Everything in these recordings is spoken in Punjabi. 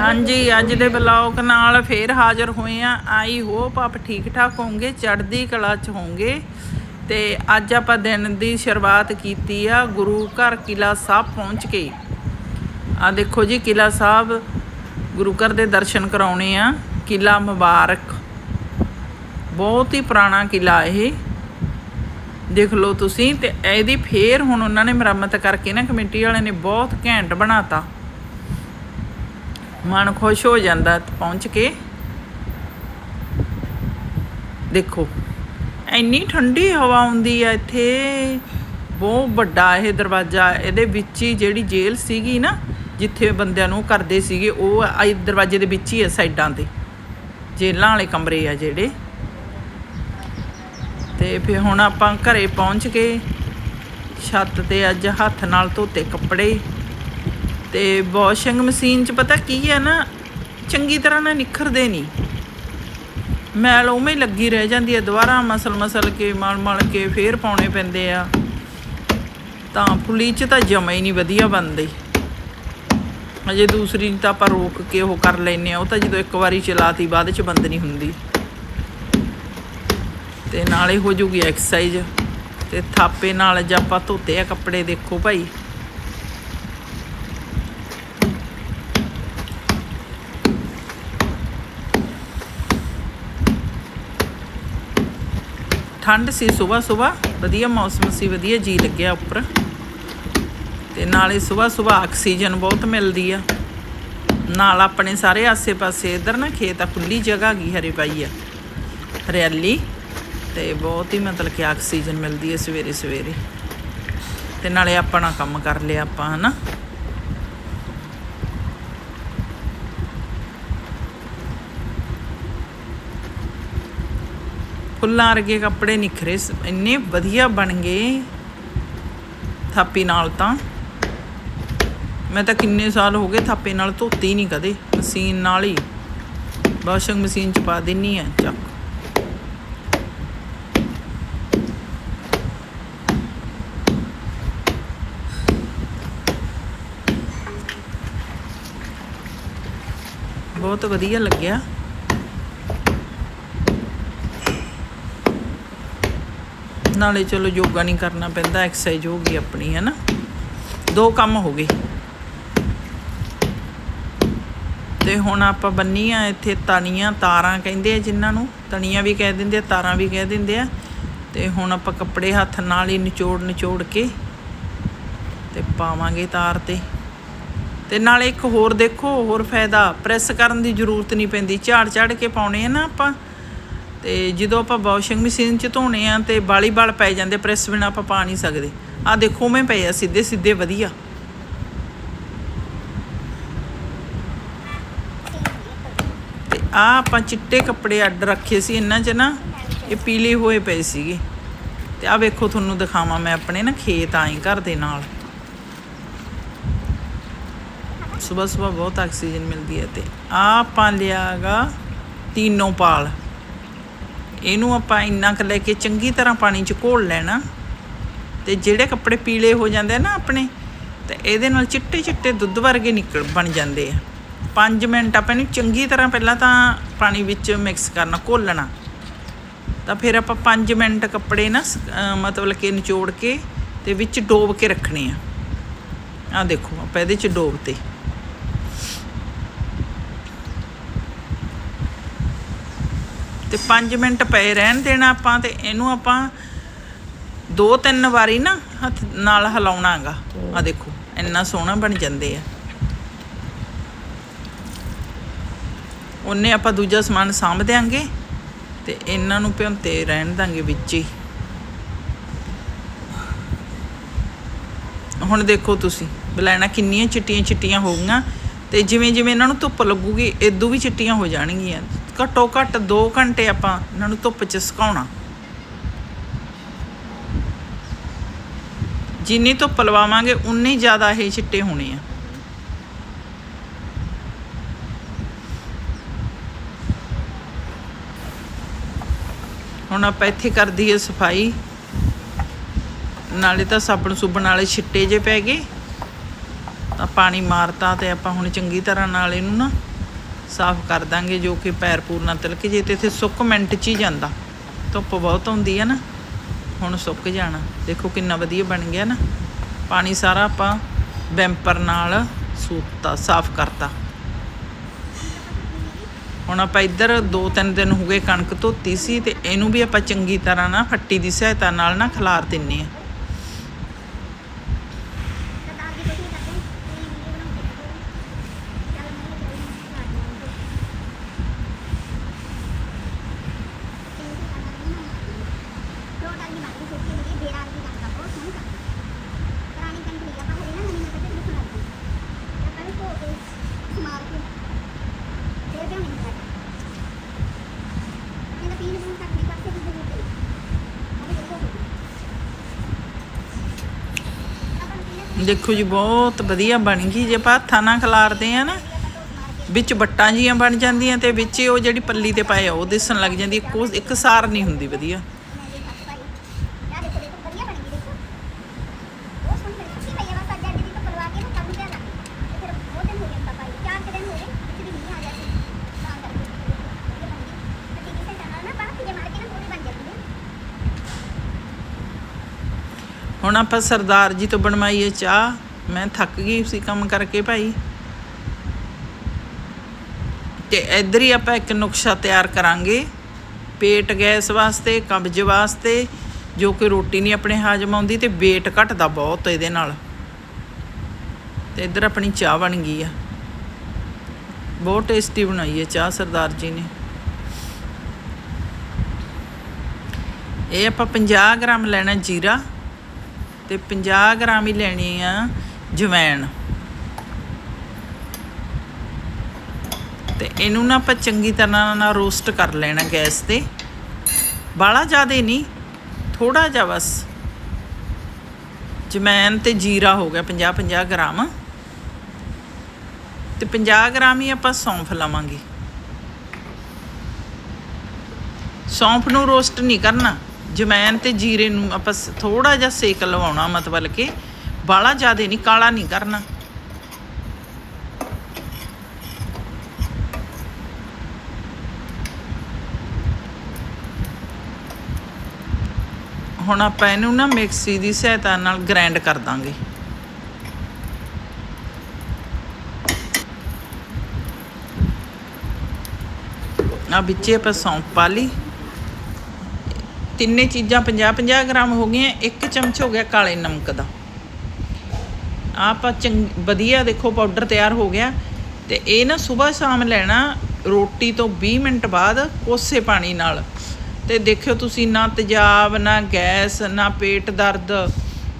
ਹਾਂਜੀ ਅੱਜ ਦੇ ਬਲੌਗ ਨਾਲ ਫੇਰ ਹਾਜ਼ਰ ਹੋਏ ਆ। ਆਈ ਹੋਪ ਆਪ ਠੀਕ ਠਾਕ ਹੋਵੋਗੇ ਚੜ੍ਹਦੀ ਕਲਾ ਚ ਹੋਵੋਗੇ। ਤੇ ਅੱਜ ਆਪਾਂ ਦਿਨ ਦੀ ਸ਼ੁਰੂਆਤ ਕੀਤੀ ਆ ਗੁਰੂ ਘਰ ਕਿਲਾ ਸਾਹਿਬ ਪਹੁੰਚ ਕੇ। ਆ ਦੇਖੋ ਜੀ ਕਿਲਾ ਸਾਹਿਬ ਗੁਰੂ ਘਰ ਦੇ ਦਰਸ਼ਨ ਕਰਾਉਣੇ ਆ। ਕਿਲਾ ਮੁਬਾਰਕ। ਬਹੁਤ ਹੀ ਪੁਰਾਣਾ ਕਿਲਾ ਇਹ। ਦੇਖ ਲਓ ਤੁਸੀਂ ਤੇ ਇਹਦੀ ਫੇਰ ਹੁਣ ਉਹਨਾਂ ਨੇ ਮੁਰੰਮਤ ਕਰਕੇ ਨਾ ਕਮੇਟੀ ਵਾਲਿਆਂ ਨੇ ਬਹੁਤ ਘੈਂਟ ਬਣਾਤਾ। ਮਨ ਖੁਸ਼ ਹੋ ਜਾਂਦਾ ਪਹੁੰਚ ਕੇ ਦੇਖੋ। ਇੰਨੀ ਠੰਡੀ ਹਵਾ ਆਉਂਦੀ ਆ ਇੱਥੇ। ਬਹੁਤ ਵੱਡਾ ਇਹ ਦਰਵਾਜ਼ਾ। ਇਹਦੇ ਵਿੱਚ ਹੀ ਜਿਹੜੀ ਜੇਲ੍ਹ ਸੀਗੀ ਨਾ, ਜਿੱਥੇ ਬੰਦਿਆਂ ਨੂੰ ਕਰਦੇ ਸੀਗੇ, ਉਹ ਇਹ ਦਰਵਾਜ਼ੇ ਦੇ ਵਿੱਚ ਹੀ ਆ ਸਾਈਡਾਂ ਤੇ। ਜੇਲ੍ਹਾਂ ਵਾਲੇ ਕਮਰੇ ਆ ਜਿਹੜੇ। ਤੇ ਫਿਰ ਹੁਣ ਆਪਾਂ ਘਰੇ ਪਹੁੰਚ ਕੇ ਛੱਤ ਤੇ ਅੱਜ ਹੱਥ ਨਾਲ ਧੋਤੇ ਕੱਪੜੇ। ਤੇ ਵਾਸ਼ਿੰਗ ਮਸ਼ੀਨ 'ਚ ਪਤਾ ਕੀ ਹੈ ਨਾ, ਚੰਗੀ ਤਰ੍ਹਾਂ ਨਾ ਨਿਖਰਦੇ ਨਹੀਂ। ਮੈਲ ਉਵੇਂ ਹੀ ਲੱਗੀ ਰਹਿ ਜਾਂਦੀ ਹੈ, ਦੁਬਾਰਾ ਮਸਲ ਮਸਲ ਕੇ, ਮਲ ਮਲ ਕੇ ਫੇਰ ਪਾਉਣੇ ਪੈਂਦੇ ਆ। ਤਾਂ ਫੁੱਲੀ 'ਚ ਤਾਂ ਜਮਾ ਹੀ ਨਹੀਂ ਵਧੀਆ ਬਣਦੀ। ਅਜੇ ਦੂਸਰੀ ਤਾਂ ਆਪਾਂ ਰੋਕ ਕੇ ਉਹ ਕਰ ਲੈਨੇ ਆ ਉਹ ਤਾਂ ਜਦੋਂ ਇੱਕ ਵਾਰੀ ਚਲਾਤੀ ਬਾਅਦ 'ਚ ਬੰਦ ਨਹੀਂ ਹੁੰਦੀ। ਤੇ ਨਾਲੇ ਹੋ ਜੂਗੀ ਐਕਸਰਸਾਈਜ਼ ਤੇ ਥਾਪੇ ਨਾਲ ਜੇ ਆਪਾਂ ਧੋਤੇ ਆ ਕੱਪੜੇ, ਦੇਖੋ ਭਾਈ। ਠੰਡ ਸੀ ਸਵੇਰ ਸਵੇਰ ਵਧੀਆ ਮੌਸਮ ਸੀ, ਵਧੀਆ ਜੀ ਲੱਗਿਆ ਉੱਪਰ। ਤੇ ਨਾਲੇ ਸਵੇਰ ਸਵੇਰ ਆਕਸੀਜਨ ਬਹੁਤ ਮਿਲਦੀ ਆ। ਨਾਲ ਆਪਣੇ ਸਾਰੇ ਆਸੇ-ਪਾਸੇ ਇਧਰ ਨਾ ਖੇਤ ਆ ਖੁੱਲੀ ਜਗ੍ਹਾ ਗਈ ਹਰੇ ਪਾਈ ਆ। ਹਰਿਆਲੀ ਤੇ ਬਹੁਤ ਹੀ ਮਤਲਬ ਕਿ ਆਕਸੀਜਨ ਮਿਲਦੀ ਹੈ ਸਵੇਰੇ ਸਵੇਰੇ ਤੇ ਨਾਲੇ ਆਪਣਾ ਕੰਮ ਕਰ ਲਿਆ ਆਪਾਂ, ਹਨਾ? ਫੁੱਲਾਂ ਵਰਗੇ ਕੱਪੜੇ ਨਿਖਰੇ ਇੰਨੇ ਵਧੀਆ ਬਣ ਗਏ ਥਾਪੀ ਨਾਲ ਤਾਂ। ਮੈਂ ਤਾਂ ਕਿੰਨੇ ਸਾਲ ਹੋ ਗਏ ਥਾਪੇ ਨਾਲ ਧੋਤੀ ਨਹੀਂ ਕਦੇ, ਮਸ਼ੀਨ ਨਾਲ ਹੀ। ਵਾਸ਼ਿੰਗ ਮਸ਼ੀਨ ਚ ਪਾ ਦਿੰਨੀ ਆ, ਚੱਕ। ਬਹੁਤ ਵਧੀਆ ਲੱਗਿਆ। ਨਾਲੇ ਚਲੋ ਯੋਗਾ ਨਹੀਂ ਕਰਨਾ ਪੈਂਦਾ ਐਕਸਰਸਾਈਜ਼ ਹੋ ਗਈ ਆਪਣੀ ਹੈ ਨਾ ਦੋ ਕੰਮ ਹੋ ਗਏ। ਤੇ ਹੁਣ ਆਪਾਂ ਬੰਨੀਆਂ ਇੱਥੇ ਤਣੀਆਂ, ਤਾਰਾਂ ਕਹਿੰਦੇ ਆ ਜਿਨ੍ਹਾਂ ਨੂੰ। ਤਣੀਆਂ ਵੀ ਕਹਿ ਦਿੰਦੇ ਆ, ਤਾਰਾਂ ਵੀ ਕਹਿ ਦਿੰਦੇ ਆ। ਤੇ ਹੁਣ ਆਪਾਂ ਕੱਪੜੇ ਹੱਥ ਨਾਲ ਹੀ ਨਿਚੋੜ ਨਿਚੋੜ ਕੇ ਤੇ ਪਾਵਾਂਗੇ ਤਾਰ ਤੇ। ਤੇ ਨਾਲੇ ਇੱਕ ਹੋਰ ਦੇਖੋ, ਹੋਰ ਫਾਇਦਾ, ਪ੍ਰੈਸ ਕਰਨ ਦੀ ਜ਼ਰੂਰਤ ਨਹੀਂ ਪੈਂਦੀ। ਝਾੜ ਝਾੜ ਕੇ ਪਾਉਣੇ ਆ ਨਾ ਆਪਾਂ। ਤੇ ਜਦੋਂ ਆਪਾਂ ਵਾਸ਼ਿੰਗ ਮਸ਼ੀਨ 'ਚ ਧੋਣੇ ਆ ਤੇ ਬਾਲੀ ਬਾਲ ਪੈ ਜਾਂਦੇ ਪ੍ਰੈਸ ਬਿਨਾ ਆਪਾਂ ਪਾ ਨਹੀਂ ਸਕਦੇ। ਆ ਦੇਖੋ ਮੈਂ ਪਏ ਆ, ਸਿੱਧੇ ਸਿੱਧੇ ਵਧੀਆ। ਤੇ ਆ ਆਪਾਂ ਚਿੱਟੇ ਕੱਪੜੇ ਅੱਡ ਰੱਖੇ ਸੀ, ਇਹਨਾਂ 'ਚ ਨਾ, ਇਹ ਪੀਲੇ ਹੋਏ ਪਏ ਸੀਗੇ। ਤੇ ਆ ਵੇਖੋ, ਤੁਹਾਨੂੰ ਦਿਖਾਵਾਂ ਮੈਂ ਆਪਣੇ ਨਾ ਖੇਤ ਆਏ ਘਰ ਦੇ ਨਾਲ। ਸਵੇਰ ਸਵੇਰ ਬਹੁਤ ਆਕਸੀਜਨ ਮਿਲਦੀ ਹੈ ਤੇ ਆ ਆਪਾਂ ਲਿਆਗਾ, ਤੀਨੋਂ ਪਾਲ। ਇਹਨੂੰ ਆਪਾਂ ਇੰਨਾ ਕੁ ਲੈ ਕੇ ਚੰਗੀ ਤਰ੍ਹਾਂ ਪਾਣੀ 'ਚ ਘੋਲ ਲੈਣਾ ਤੇ ਜਿਹੜੇ ਕੱਪੜੇ ਪੀਲੇ ਹੋ ਜਾਂਦੇ ਆ ਨਾ ਆਪਣੇ, ਤੇ ਇਹਦੇ ਨਾਲ ਚਿੱਟੇ ਚਿੱਟੇ ਦੁੱਧ ਵਰਗੇ ਨਿਕਲ ਬਣ ਜਾਂਦੇ ਆ। 5 ਮਿੰਟ ਆਪਾਂ ਇਹਨੂੰ ਚੰਗੀ ਤਰ੍ਹਾਂ ਪਹਿਲਾਂ ਤਾਂ ਪਾਣੀ ਵਿੱਚ ਮਿਕਸ ਕਰਨਾ, ਘੋਲਣਾ। ਤਾਂ ਫਿਰ ਆਪਾਂ 5 ਮਿੰਟ ਕੱਪੜੇ ਨਾ ਸ- ਮਤਲਬ ਕਿ ਨਿਚੋੜ ਕੇ ਤੇ ਵਿੱਚ ਡੋਬ ਕੇ ਰੱਖਣੇ ਆ। ਆ ਦੇਖੋ, ਆਪਾਂ ਇਹਦੇ 'ਚ ਡੋਬ ਤੇ ਤੇ 5 ਮਿੰਟ ਪਏ ਰਹਿਣ ਦੇਣਾ ਆਪਾਂ ਤੇ ਇਹਨੂੰ ਆਪਾਂ ਦੋ ਤਿੰਨ ਵਾਰੀ ਨਾ ਹੱਥ ਨਾਲ ਹਿਲਾਉਣਾਗਾ। ਆ ਦੇਖੋ, ਇੰਨਾ ਸੋਹਣਾ ਬਣ ਜਾਂਦੇ ਆ। ਉਹਨੇ ਆਪਾਂ ਦੂਜਾ ਸਮਾਨ ਸਾਂਭ ਦਿਆਂਗੇ ਤੇ ਇਹਨਾਂ ਨੂੰ ਭਿਉਂਤੇ ਰਹਿਣ ਦਾਂਗੇ ਵਿੱਚ ਹੀ। ਹੁਣ ਦੇਖੋ ਤੁਸੀਂ, ਬਲੈਣਾ ਕਿੰਨੀਆਂ ਚਿੱਟੀਆਂ ਚਿੱਟੀਆਂ ਹੋ ਗਈਆਂ ਤੇ ਜਿਵੇਂ ਜਿਵੇਂ ਇਹਨਾਂ ਨੂੰ ਧੁੱਪ ਲੱਗੂਗੀ ਇਦੋਂ ਵੀ ਚਿੱਟੀਆਂ ਹੋ ਜਾਣਗੀਆਂ। ਘੱਟੋ ਘੱਟ 2 ਘੰਟੇ ਆਪਾਂ ਇਹਨਾਂ ਨੂੰ ਧੁੱਪ 'ਚ ਸੁਕਾਉਣਾ। ਜਿੰਨੀ ਧੁੱਪ ਲਵਾਵਾਂਗੇ, ਉਨੀ ਜ਼ਿਆਦਾ ਇਹ ਚਿੱਟੇ ਹੋਣੇ ਆ। ਹੁਣ ਆਪਾਂ ਇੱਥੇ ਕਰ ਦਈਏ ਸਫ਼ਾਈ। ਨਾਲੇ ਤਾਂ ਸਾਬਣ ਸੁਬਣ ਵਾਲੇ ਛਿੱਟੇ ਜੇ ਪੈ ਗਏ। ਤਾਂ ਪਾਣੀ ਮਾਰਤਾ ਤੇ ਆਪਾਂ ਹੁਣ ਚੰਗੀ ਤਰ੍ਹਾਂ ਨਾਲ ਇਹਨੂੰ ਨਾ ਸਾਫ਼ ਕਰ ਦਾਂਗੇ ਜੋ ਕਿ ਪੈਰ ਪੂਰ ਨਾ ਤਿਲਕ ਜੇ ਤੇ ਇੱਥੇ ਸੁੱਕ ਮਿੰਟ 'ਚ ਹੀ ਜਾਂਦਾ। ਧੁੱਪ ਬਹੁਤ ਹੁੰਦੀ ਹੈ ਨਾ, ਹੁਣ ਸੁੱਕ ਜਾਣਾ। ਦੇਖੋ ਕਿੰਨਾ ਵਧੀਆ ਬਣ ਗਿਆ ਨਾ। ਪਾਣੀ ਸਾਰਾ ਆਪਾਂ ਬੈਂਪਰ ਨਾਲ ਸੂਤਾ ਸਾਫ਼ ਕਰਤਾ। ਹੁਣ ਆਪਾਂ ਇੱਧਰ 2-3 ਦਿਨ ਹੋ ਗਏ ਕਣਕ ਧੋਤੀ ਸੀ ਤੇ ਇਹਨੂੰ ਵੀ ਆਪਾਂ ਚੰਗੀ ਤਰ੍ਹਾਂ ਨਾ ਫੱਟੀ ਦੀ ਸਹਾਇਤਾ ਨਾਲ ਨਾ ਖਿਲਾਰ ਦਿੰਨੇ ਆ ਸਰਦਾਰ ਜੀ ਕੁਝ ਨਹੀਂ ਕਰਦੇ ਇਹ ਵੀਡੀਓ ਬਣਾਉਂਦੇ ਨੇ ਚੱਲ ਮੈਂ ਇਹ ਕਰੀ ਮਾਰ ਦੋ ਟਾਈਮ ਦੀ ਬਾਤ ਸੁੱਕੀ ਹੋਈ ਬੇੜਾ ਦੀ ਕਰਦਾ ਬਹੁਤ ਸੋਹਣੀ ਕਰਦਾ ਪੁਰਾਣੀ ਕੰਨ ਲਈ ਆਪਾਂ ਹੋਰੇ ਨਾ ਨਵੀਂ ਨਵੀਂ ਕੱਢੇ ਲਿਖਣ ਲੱਗ ਗਏ ਆਪਾਂ ਵੀ ਧੋ ਕੇ ਸਮਾਰ ਕੇ ਫੇਰ ਵੀ ਨਹੀਂ ਕਰਦਾ ਇਹਦਾ ਪੀਣ ਨੂੰ ਤੱਕ ਦੀ ਪਾਸੇ ਦੀ ਜ਼ਰੂਰਤ ਨਹੀਂ ਅਬੇ ਦੇਖੋ ਜੀ, ਬਹੁਤ ਵਧੀਆ ਬਣ ਗਈ। ਜੇ ਆਪਾਂ ਹੱਥਾਂ ਨਾਲ ਖਿਲਾਰਦੇ ਆ ਨਾ, ਵਿੱਚ ਬੱਟਾਂ ਜੀਆਂ ਬਣ ਜਾਂਦੀਆਂ ਤੇ ਵਿੱਚ ਉਹ ਜਿਹੜੀ ਪੱਲੀ ਤੇ ਪਾਏ ਆ ਉਹ ਦਿਸਣ ਲੱਗ ਜਾਂਦੀ ਇੱਕ ਸਾਰ ਨਹੀਂ ਹੁੰਦੀ ਵਧੀਆ ਮੈਂ ਇਹ ਹੱਥ ਪਾਈ ਯਾ ਦੇਖੋ ਦੇਖੋ ਵਧੀਆ ਬਣ ਗਈ ਦੇਖੋ ਉਹ ਸੁਣ ਫਿਰ ਸੱਚੀ ਪਈ ਆ ਬਸ ਅੱਜ ਅੱਜ ਦੀ ਤੋਂ ਪਲਵਾ ਕੇ ਨਾ ਕੰਮ ਤੇ ਲੱਗ ਗਈ ਤੇ ਫਿਰ ਉਹ ਦਿਨ ਹੋ ਗਏ ਤਾਂ ਪਾਈ ਚਾਰ ਕੁ ਦਿਨ ਹੋ ਗਏ ਵਿੱਚ ਵੀ ਨਹੀਂ ਆ ਜਾਂਦੀ ਤਾਂ ਕਰਕੇ ਇਹ ਬਣ ਗਈ ਤੇ ਕਿਸੇ ਤਰ੍ਹਾਂ ਨਾ ਬਾਹਰ ਜੇ ਮਾਰ ਕੇ ਨਾ ਪੂਰੀ ਬਣ ਜਾਂਦੀ ਹੈ ਹੁਣ ਆਪਾਂ ਸਰਦਾਰ ਜੀ ਤੋਂ ਬਣਵਾਈਏ ਚਾਹ। ਮੈਂ ਥੱਕ ਗਈ ਸੀ ਕੰਮ ਕਰਕੇ ਭਾਈ। ਤੇ ਇੱਧਰ ਹੀ ਆਪਾਂ ਇੱਕ ਨੁਕਸ਼ਾ ਤਿਆਰ ਕਰਾਂਗੇ। ਪੇਟ ਗੈਸ ਵਾਸਤੇ, ਕਬਜ਼ ਵਾਸਤੇ, ਜੋ ਕਿ ਰੋਟੀ ਨਹੀਂ ਆਪਣੇ ਹਾਜ਼ਮ ਆਉਂਦੀ ਤੇ weight ਘਟਦਾ ਬਹੁਤ ਇਹਦੇ ਨਾਲ। ਤੇ ਇੱਧਰ ਆਪਣੀ ਚਾਹ ਬਣ ਗਈ ਆ। ਬਹੁਤ ਟੇਸਟੀ ਬਣਾਈ ਹੈ ਚਾਹ ਸਰਦਾਰ ਜੀ ਨੇ। ਇਹ ਆਪਾਂ 50 ਗ੍ਰਾਮ ਲੈਣਾ ਜੀਰਾ। ਤੇ 50 ਗ੍ਰਾਮ ਹੀ ਲੈਣੀ ਆ ਜਵੈਣ। ਤੇ ਇਹਨੂੰ ਨਾ ਆਪਾਂ ਚੰਗੀ ਤਰ੍ਹਾਂ ਨਾਲ ਰੋਸਟ ਕਰ ਲੈਣਾ ਗੈਸ ਤੇ। ਬਾਲਾ ਜ਼ਿਆਦੇ ਨਹੀਂ ਥੋੜਾ ਜਿਹਾ ਬਸ। ਜਮੈਨ ਤੇ ਜੀਰਾ ਹੋ ਗਿਆ 50 50 ਗ੍ਰਾਮ। ਤੇ 50 ਗ੍ਰਾਮ ਹੀ ਆਪਾਂ ਸੌਂਫ ਲਵਾਂਗੇ। ਸੌਂਫ ਨੂੰ ਰੋਸਟ ਨਹੀਂ ਕਰਨਾ। ਜਮੈਨ ਤੇ ਜੀਰੇ ਨੂੰ ਆਪਾਂ ਥੋੜਾ ਜਿਹਾ ਸੇਕ ਲਵਾਉਣਾ ਮਤਲਬ ਕਿ ਬਾਲਾ ਜ਼ਿਆਦਾ ਨਹੀਂ, ਕਾਲਾ ਨਹੀਂ ਕਰਨਾ। ਹੁਣ ਆਪਾਂ ਇਹਨੂੰ ਨਾ ਮਿਕਸੀ ਦੀ ਸਹਾਇਤਾ ਨਾਲ ਗ੍ਰਾਈਂਡ ਕਰ ਦਾਂਗੇ। ਆ ਵਿੱਚੇ ਆਪਾਂ ਸੌਂਫ ਪਾ ਲਈ। ਤਿੰਨੇ ਚੀਜ਼ਾਂ 50 50 ਗ੍ਰਾਮ ਹੋ ਗਈਆਂ, ਇੱਕ ਚਮਚ ਹੋ ਗਿਆ ਕਾਲੇ ਨਮਕ ਦਾ। ਆਪਾਂ ਚੰਗ, ਵਧੀਆ ਦੇਖੋ ਪਾਊਡਰ ਤਿਆਰ ਹੋ ਗਿਆ। ਤੇ ਇਹ ਨਾ ਸਵੇਰ ਸ਼ਾਮ ਲੈਣਾ, ਰੋਟੀ ਤੋਂ 20 ਮਿੰਟ ਬਾਅਦ ਕੋਸੇ ਪਾਣੀ ਨਾਲ। ਤੇ ਦੇਖਿਓ ਤੁਸੀਂ, ਨਾ ਤੇਜ਼ਾਬ, ਨਾ ਗੈਸ, ਨਾ ਪੇਟ ਦਰਦ।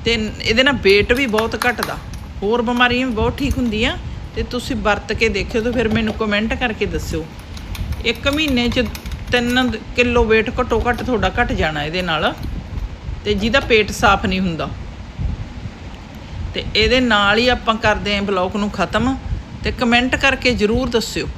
ਤੇ ਇਹਦੇ ਨਾਲ weight ਵੀ ਬਹੁਤ ਘਟਦਾ। ਹੋਰ ਬਿਮਾਰੀਆਂ ਵੀ ਬਹੁਤ ਠੀਕ ਹੁੰਦੀਆਂ। ਤੇ ਤੁਸੀਂ ਵਰਤ ਕੇ ਦੇਖਿਓ ਤੇ ਫਿਰ ਮੈਨੂੰ ਕਮੈਂਟ ਕਰਕੇ ਦੱਸਿਓ। ਇੱਕ ਮਹੀਨੇ ਚ 3 ਕਿਲੋ weight ਘੱਟੋ ਘੱਟ ਤੁਹਾਡਾ ਘਟ ਜਾਣਾ ਇਹਦੇ ਨਾਲ। ਤੇ ਜਿਹਦਾ ਪੇਟ ਸਾਫ਼ ਨਹੀਂ ਹੁੰਦਾ। ਤੇ ਇਹਦੇ ਨਾਲ ਹੀ ਆਪਾਂ ਕਰਦੇ ਆਂ ਬਲੌਗ ਨੂੰ ਖਤਮ। ਤੇ ਕਮੈਂਟ ਕਰਕੇ ਜਰੂਰ ਦੱਸਿਓ।